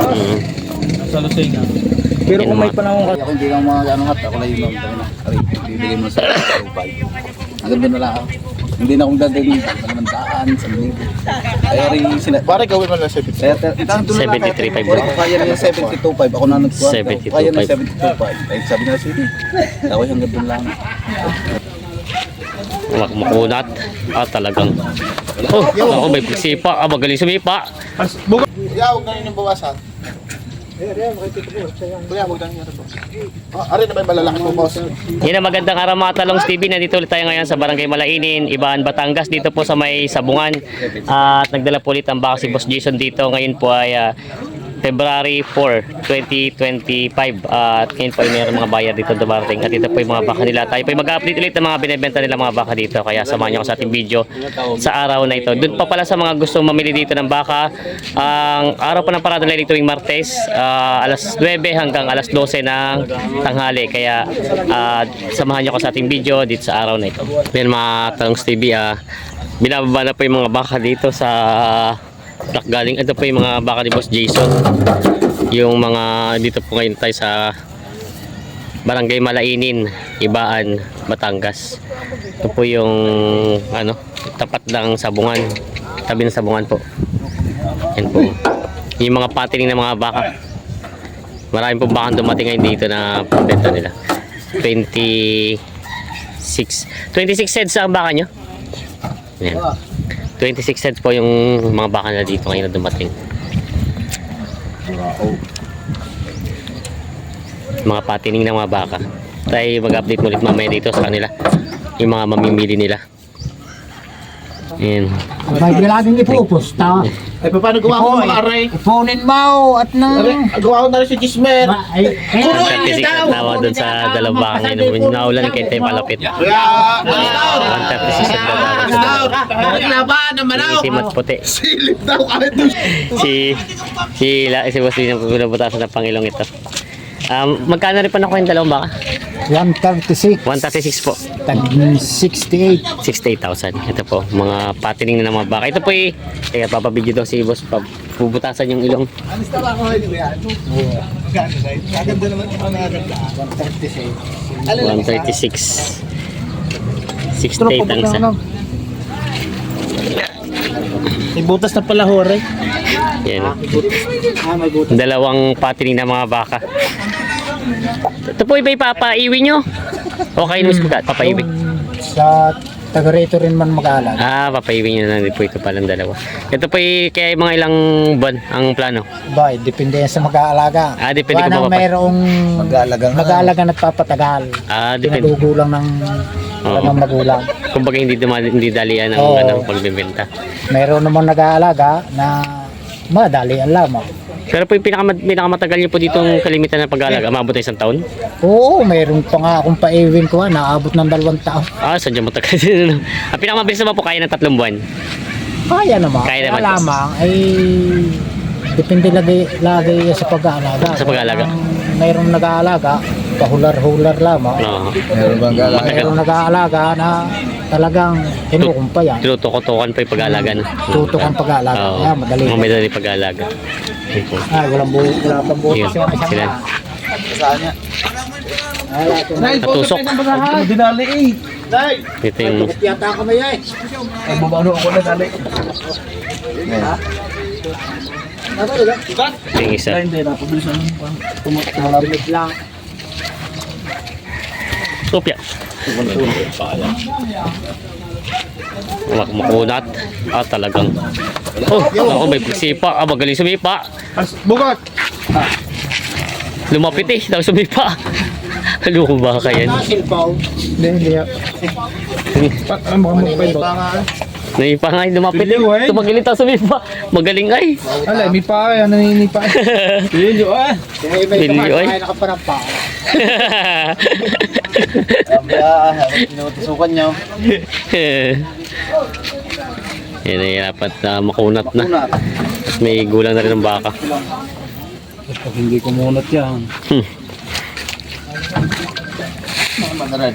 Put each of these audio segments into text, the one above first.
Mm. Sa Lusenga. Pero kung may panahon ka, Ako hindi lang mga ano hat, ako lang yung mga ano. Ay, bibigay mo sa 2.5. Hanggang doon na lang ako. Hindi na akong dadalhin. Malaman daan, sa libo. Kaya rin sina... Pare, gawin mo lang 70. Kaya, itahan doon na lang. 73.5 Pare, kaya niya 72.5. Ako na nagkuha. 72.5. Kaya na 72.5. Ay, sabi nila, sige. Ako hanggang doon lang. Mak makunat. Ah, talagang. Oh, ako may pagsipa. Ah, magaling sumipa. Na rin yung bawasan. Kuya, huwag na rin yung Ari na ba yung malalaki mo, boss? Yan ang magandang araw mga talong TV. Nandito ulit tayo ngayon sa Barangay Malainin, Ibaan, Batangas. Dito po sa may Sabungan. At nagdala po ulit ang baka si Boss Jason dito. Ngayon po ay ah, February 4, 2025. At ngayon po ay mayroong mga bayar dito dumarating. At ito po yung mga baka nila. Tayo po ay mag-update ulit ng mga binibenta nila mga baka dito. Kaya samahan niyo ako sa ating video sa araw na ito. Doon pa pala sa mga gusto mamili dito ng baka. Ang araw pa ng parada nila tuwing Martes, ah, alas 9 hanggang alas 12 ng tanghali. Kaya ah, samahan niyo ako sa ating video dito sa araw na ito. Yan mga talong TV, ah, binababa na po yung mga baka dito sa truck galing. Ito po yung mga baka ni Boss Jason. Yung mga dito po ngayon tayo sa Barangay Malainin, Ibaan, Batangas. Ito po yung ano, tapat ng sabungan. Tabi ng sabungan po. Yan po. Yung mga patining ng mga baka. Maraming po baka dumating ngayon dito na benta nila. 26 26 cents ang baka nyo? Yan. 26 cents po yung mga baka na dito ngayon na dumating. Mga patining ng mga baka. Tayo mag-update ulit mamaya dito sa kanila. Yung mga mamimili nila. Yan. may bilaging ipupusta. Ay, paano gawa ko mga aray? Ipunin mo at nang... Gawa ko na rin si Gismer. Eh, 136 ang tawa doon sa dalawang ngayon. Naulan kayo tayo palapit. 136 ang tawa. Laban na Itim at puti. Silip daw kahit doon. si si si Boss Lino pinabutasan ng Pangilong ito. Um, magkano rin pa nakuha yung dalawang baka? 136. 136 po. Tag 68. 68,000. Ito po, mga patining na ng mga baka. Ito po eh, kaya papabidyo daw si Boss, pag bubutasan yung ilong. 136. 68 ang isa. May butas na pala hore. Yan. Ah, may butas. Dalawang patining na mga baka. Ito po iba ipapaiwi nyo. O kayo mismo ka, papaiwi. Sa taga rito rin man mag-aalag. Ah, papaiwi nyo na din po ito palang dalawa. Ito po eh, kaya mga ilang buwan ang plano. Ba, depende yan sa mag-aalaga. Ah, depende Kung kung mapapa- mayroong Mag-aalaga nga. mag-aalaga at papatagal. Ah, depende. Pinagugulang ng Oo. ng magulang. Kumbaga hindi, duma, hindi dalian ang Oo. ano, pagbibenta. Mayroon naman nag-aalaga na madali ang lamang. Pero po yung pinaka, pinakamatagal nyo po ditong kalimitan ng pag-aalaga, maabot na isang taon? Oo, mayroon pa nga akong pa-ewing ko, ah, naabot ng dalawang taon. Ah, sadya matagal din. ano. Ang pinakamabilis naman po kaya ng tatlong buwan. Kaya naman. Kaya naman. Kaya lamang ay depende lagi, lagi sa pag-aalaga. Sa pag-aalaga. Kung Mayroong nag-aalaga, pahular-hular lamang. Oo. Meron bang gala? Mayroong nag-aalaga na talagang kinukumpayan. Tinutukotokan pa yung pag-aalaga. No? Tutok ang pag-aalaga. Oo. Kaya madali. Mga madali pag-aalaga. Yun. Ay, walang buo, wala pang buo. Yun, sila. Saan niya? Natusok. Dinali eh. Ito yung Yata kami ay. Ay, bumano ako na dali. ito yung isa. Ay, hindi. Napabilisan mo. Tumalamig lang. Supya. Mak makunat. Ah, talagang. Oh, ako may pagsipa. Ah, magaling sumipa. Bukat! Lumapit eh. Tapos sumipa. Ano ko ba kaya? Hindi, hindi. Ano mo pa ito? Naipa nga lumapit. Bili, wey. Tumagilid tapos sumipa. Magaling ay. Alay, may pa yan. Naninipa. Hindi, ah. Yung iba ito Bilyo, ay. Sabi ah, pinutusukan niyo. Yan ay dapat na makunat na. At may gulang na rin ng baka. Pag hindi kumunot yan. Hmm. Manaran.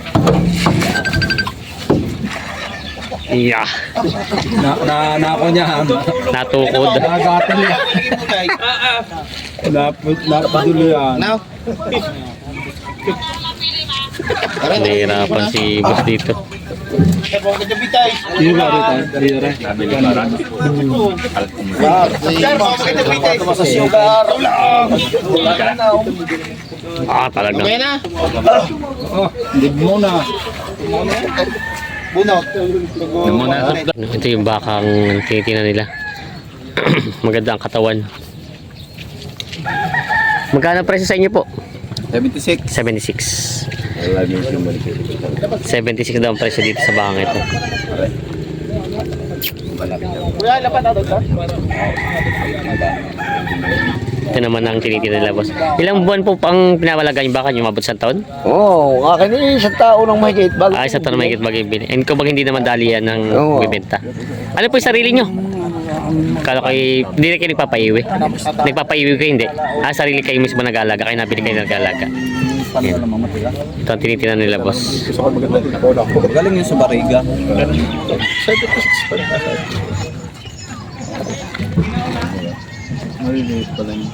Yeah. Na, na, na ako niya. Natukod. Nagatil yan. Lapit, lapit yan. Now. Nahihirapan si boss dito. Hindi ba? Dito rin. Ah, talaga. Oh, hindi muna. Ito yung bakang tinitingnan nila. Maganda ang katawan. Magkano ang presyo sa inyo po? 76. 76. 76 daw ang presyo dito sa bakang ito. Ito naman ang tinitingnan nila, boss. Ilang buwan po pang pinawalagan yung baka nyo? Mabot sa taon? Oo, oh, akin eh, isang tao nang mahigit. Bago Ah, isa taon na mahigit mag-ibili. And kung hindi naman dali yan ng Oo. bibenta. Ano po yung sarili nyo? Kala kayo, hindi na kayo nagpapaiwi. Nagpapaiwi kayo, hindi. Ah, sarili kayo mismo nag-alaga. Kayo nabili kayo nag-alaga. Matira? Ito ang tinitingnan nila, boss. Gusto ko maganda din ako lang. Galing yun sa bariga. Maliliit pala yung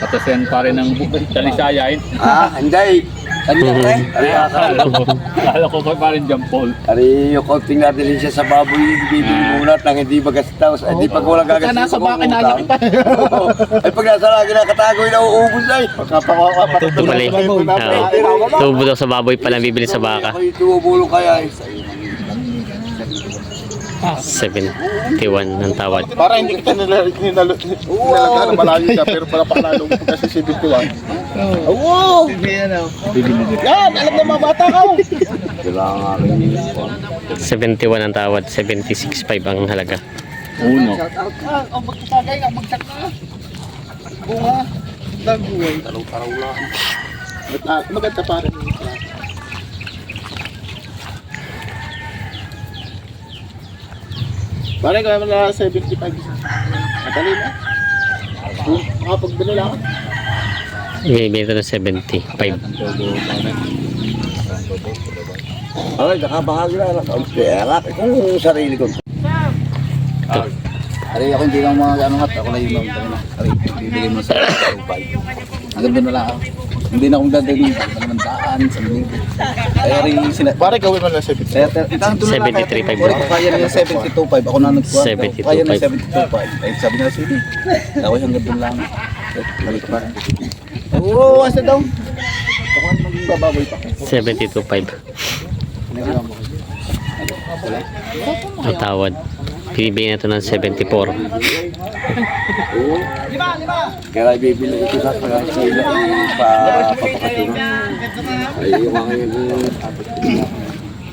Tapos yan pa rin ang dalisayain. Ah, hindi. Ano pre? Ari, Akala ko pa rin dyan, Paul. ari, yung konting natin rin siya sa baboy, bibili muna nang hindi magastaos. Hindi pag wala gagastos. nasa baka, nasa kita. Ay, pag nasa nauubos na eh. Pagkapawa ka, Ito pala eh. Ah, tubo daw sa baboy pala bibili sa baka. Tumubulong kaya eh. 71 ang tawad. Para hindi kita nila ninalo nilagyan ng malayo ka pero pala panalo mo kasi 71. Oo! Yan, alam na mga bata ka. 71 ang tawad. 76.5 ang halaga. Uno. Ang magkakagay, ang magsak na. Bunga. Daguan. Taraw-taraw lang. Maganda pa rin. Parang kaya na 75 isa. Madali na. Kung Kapag binila. Bibili ito ng 75. Ay, nakabahagi na lang. Ang pera. Kung sarili ko. Ito. Ari ako hindi lang mga ano hat, ako lang yung mga Ari, bibigay mo sa upay. Hanggang doon na lang ako. Hindi na akong dadalhin. Malamandaan, sa libo. Ay, ari, sina... Pare gawin mo na 75. Kaya, na lang. 73.5 Pare, kaya niya 72.5. Ako na nagkuha. 72.5. Kaya na 72.5. Ay, sabi nila, sige. Ako hanggang doon lang. Balik pa. Oo, asa daw. Ako ang magbababoy pa. 72.5 ang tawad. Pinibigyan na ito ng 74. Kaya bibili ito sa sila pa papakatino. Ay, yung mga yun.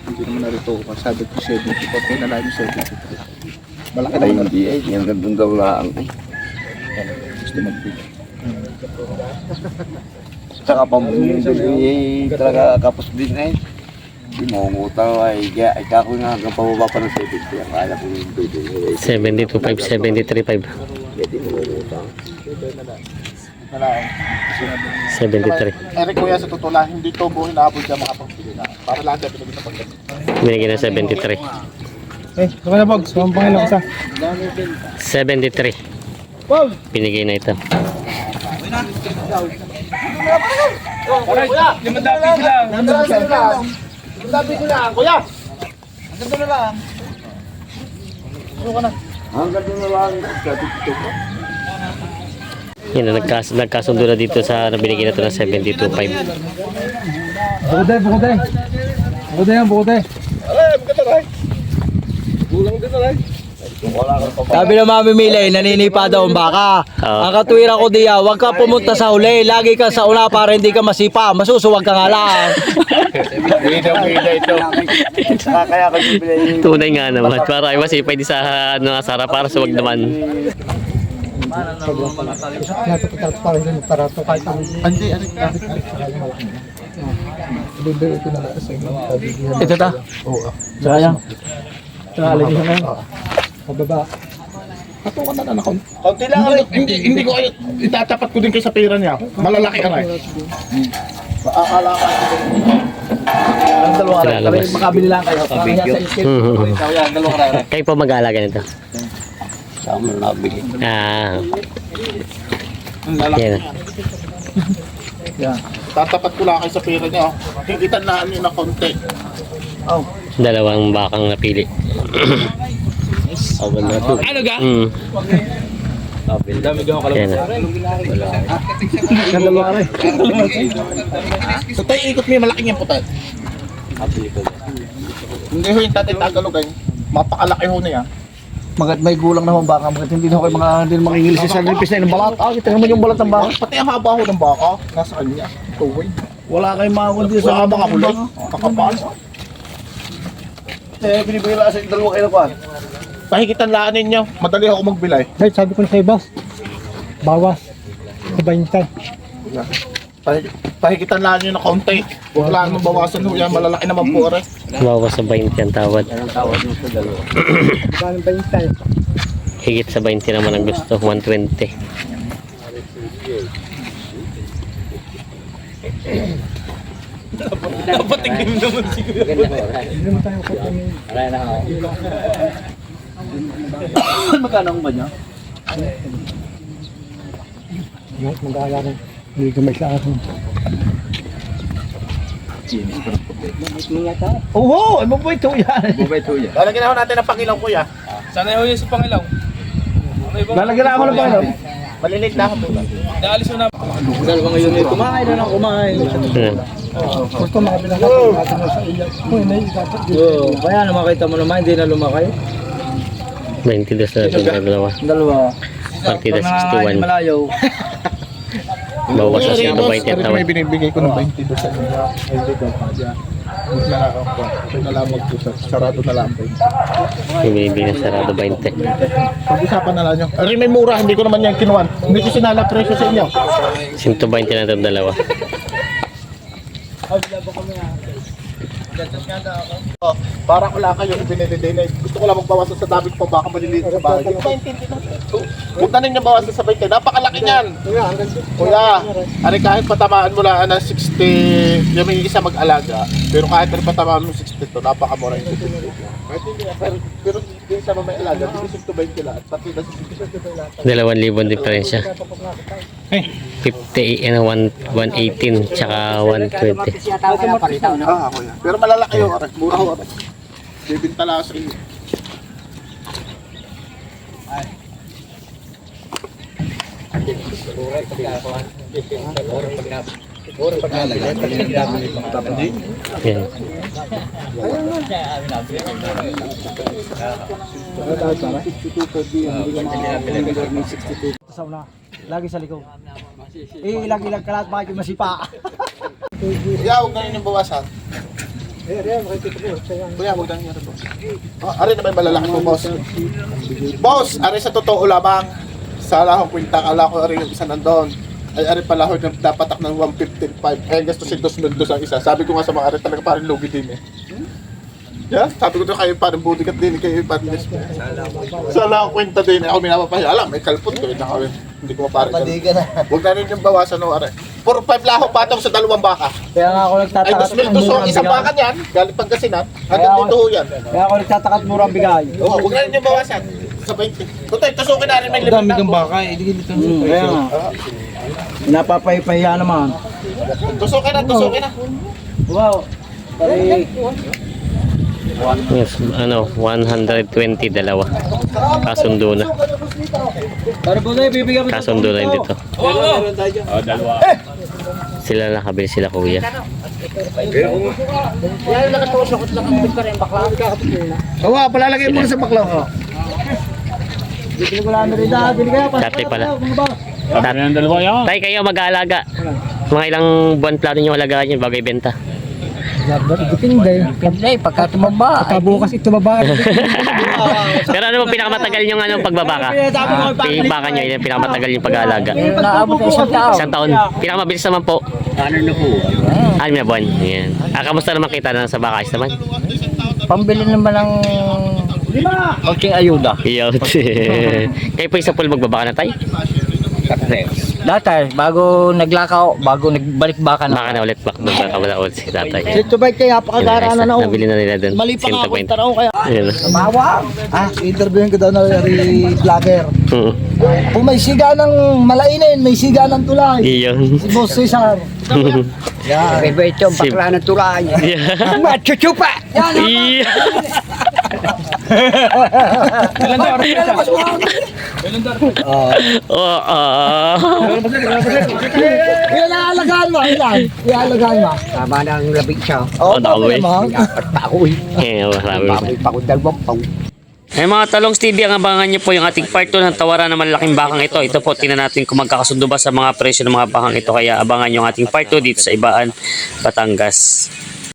Hindi naman narito ako. Sabi ko 70. Pati na lang yung 70. Malaki Ay, naman. hindi eh. Yung gandun daw lang. eh. Gusto magbigay. Saka pambili talaga kapos din eh. Umutang ay ay kako nga hanggang pababa pa ng 70. Akala ko yung. 72.5, 73.5. Hindi mo umutang. 73. Eric, kuya, sa totoo lang, hindi to buhay na abot dyan mga pagbili na. Para lahat dyan pinagin na pagkain. Binigyan ng 73. Eh, kama na, Bogs. Ang pangilang isa. 73. Binigay na ito. Hanggang doon na lang. Yan na, nagkas nagkasundo na dito sa nabinigyan na ito ng 72.5. Bukude, bukude. Bukude yan, bukude. Sabi ng mamimili, naninipa daw ang baka. Oo. Ang katwira ko diya, huwag ka pumunta sa huli. Lagi ka sa una para hindi ka masipa. Masusuwag ka nga lang. Kaya ko bibili. Tunay nga naman. Para ay masipay di sa ano, sara para sa wag naman. Natututat kahit ang Hindi, bibili ito na lang sa inyo. Ito ta. Oo. Sayang. Sayang na yan. Pababa. Patukan na lang ako. Kunti lang, Eric. Hindi, hindi ko kayo, itatapat ko din kayo sa pera niya. Malalaki ka rin. Akala ka. Ang dalawa rin. Makabili lang kayo. Mhm. Ikaw yan, dalawa rin. Kayo po mag-aalaga nito. Sa amin nabigay. Ah, Ang lalaki. yan. Tatapat ko lang kayo sa pera niya. oh. Higitan na niyo na konti. Oh. Dalawang bakang napili. Awan na to. Mm. Dami gawa ka Yan. Ang dalawa ka rin. Putay, ikot mo yung malaking yung putay. Hindi ho yung tatay Tagalog ay. Mapakalaki ho niya. Magat may gulang naman baka, magat hindi na kayo mga hindi na makingil sa nipis na ng balat. Ah, kita naman yung balat ng baka. Pati ang haba ho ng baka. Nasa kanya. Tuwing. Wala kayong mga kundi Sa haba ka kulay. Kakapal. Eh, binibigay lang sa dalawa kayo na kuhan. Pahigitan laan ninyo. Madali ako magbilay. Dahil sabi ko na sa'yo, boss, bawas. Sa 20. Pahig- Pahigitan laan nyo na konti. Huwag lang mabawasan ho yan. Malalaki naman po rin. Bawas sa 20 ang tawad. Parang 20. Higit sa 20 naman ang gusto. 120. Magkano ang ba niya? Yung mag-aalaga. Hindi ka may sa akin. Oo, ay mabait ho yan. Mabait ho yan. Lalagyan na ho natin ng pangilaw kuya. Lalagyan na ako ng pangalaw. Malilit na ako po. Dalawa ngayon eh, kumain na lang kumain. Hmm. Gusto makabilang na sa iyo. Uy, may dapat. Oo, kaya na makita mo naman, hindi na lumakay. 22 na ito ang dalawa. Dalawa. Partida Pag nangangain 61. malayo, Bawas sa 120 ang Ito tawad. may binibigay ko ng 20 doon sa inyo. Ay, dito. Huwag na lang ako. Ito na lang magpusat. Sarado na lang. Bibili ng sarado 20. Pag-usapan na lang nyo. Ari may mura. Hindi ko naman yan kinuwan. Hindi ko sinala presyo sa inyo. 120 na ito ang dalawa. Oh, para ko lang kayo ibinididinay. Gusto ko lang magbawasan sa dami ko pa baka maliliit sa bahay. Hindi ko maintindihan. Huwag na ninyo bawasan sa 20. Napakalaki niyan. Kuya, ari kahit patamaan mo lang ng 60, yung may isa mag-alaga. Pero kahit ari patamaan mo 60 to, napakamura yung 60. Kahit hindi, pero, pero yung isa mo may alaga, bigisip to 20 lahat. Pati na 60. 2,000 diferensya. 50, ano, 1, 118 tsaka 120. Ah, kuya. Pero malalaki yung. Mura ho aray. Bibinta lang sa inyo. Yan. sa una, lagi sa likod. Eh, ilag-ilag ka lahat, bakit masipa? Na ninyo bawasan. Kuya, huwag rin bawasan. Oh, ari na may malalaki po, boss. Boss, ari sa totoo lamang. Sa lahong kwinta, kala ko ari yung isa nandun. Ay, ari pala ho, dapatak ng 115.5. Eh, gasto si dos dos ang isa. Sabi ko nga sa mga ari talaga parang lugi din eh. Yeah, sabi ko doon kayo parang budikat din kayo parang yes. Sa lahong kwinta din, ako minapapahiya. Alam, may kalpot ko. Hindi, ako, hindi ko maparang Padiga na. Huwag na rin yung bawasan no, are. 4-5 laho patong sa dalawang baka. Kaya nga ako Ay, nagtataka. dos mil ang isang baka niyan. Galing Pangasinan. Hanggang dito ho yan. Kaya ako nagtataka at murang bigay. Oo, huwag na rin yung bawasan. Sa 20. Tutay, tusukin na rin may limit na. baka, eh, dito. Kaya nga. Napapaypahiya naman. Tusukin na, tusukin na. Wow. Pari, Yes, ano, 120 dalawa. Kasundo na. Kasundo na yun dito. Sila nakabili sila kuya. Kawa, palalagay mo sa baklaw. Oh. Dati pala. Tat- Tay, kayo mag-aalaga. Mga ilang buwan plano nyo alagaan yun bago ibenta. Depende. Depende. Pagka tumaba. Pagka bukas ito baba. Pero ano ba pinakamatagal yung ano, pagbabaka? Baka nyo, yun ang pinakamatagal yung pag-aalaga. Naabot isang tao. Isang taon. Pinakamabilis naman po. Ano na po? Ano na buwan. Yan. Ah, kamusta naman kita na sa baka? Ayos naman? Pambili naman ng konting ayuda. Iyaw. Kayo po isa pool magbabaka na tayo? Dati, bago naglakaw, bago nagbalik baka Baka na ulit back doon baka wala ulit si tatay. Ito ba kaya napakagara na na ako. Nabili na nila doon. Mali pa nga ako, 120. taraw kaya. Mawa! Ah, interviewin ko daw na rin vlogger. Oo. Kung may siga ng malainin, may siga ng tulay. Iyon. Si Boss Cesar. Yan. Bebecho, Si- bakla ng tulay. Yeah. Machuchupa! Yeah. Oh. Oo. ah. Ilan ang alagaan mo? Ilan? Ilan alagaan mo? Tama ng labig siya. Oh, dami. Dapat pa ako eh. Eh, marami. Baboy pa ko dalawang pang. Eh mga talong Stevie, ang abangan nyo po yung ating part 2 ng tawaran ng malaking bakang ito. Ito po, tingnan natin kung magkakasundo ba sa mga presyo ng mga bakang ito. Kaya abangan nyo ang ating part 2 dito sa Ibaan, Batangas.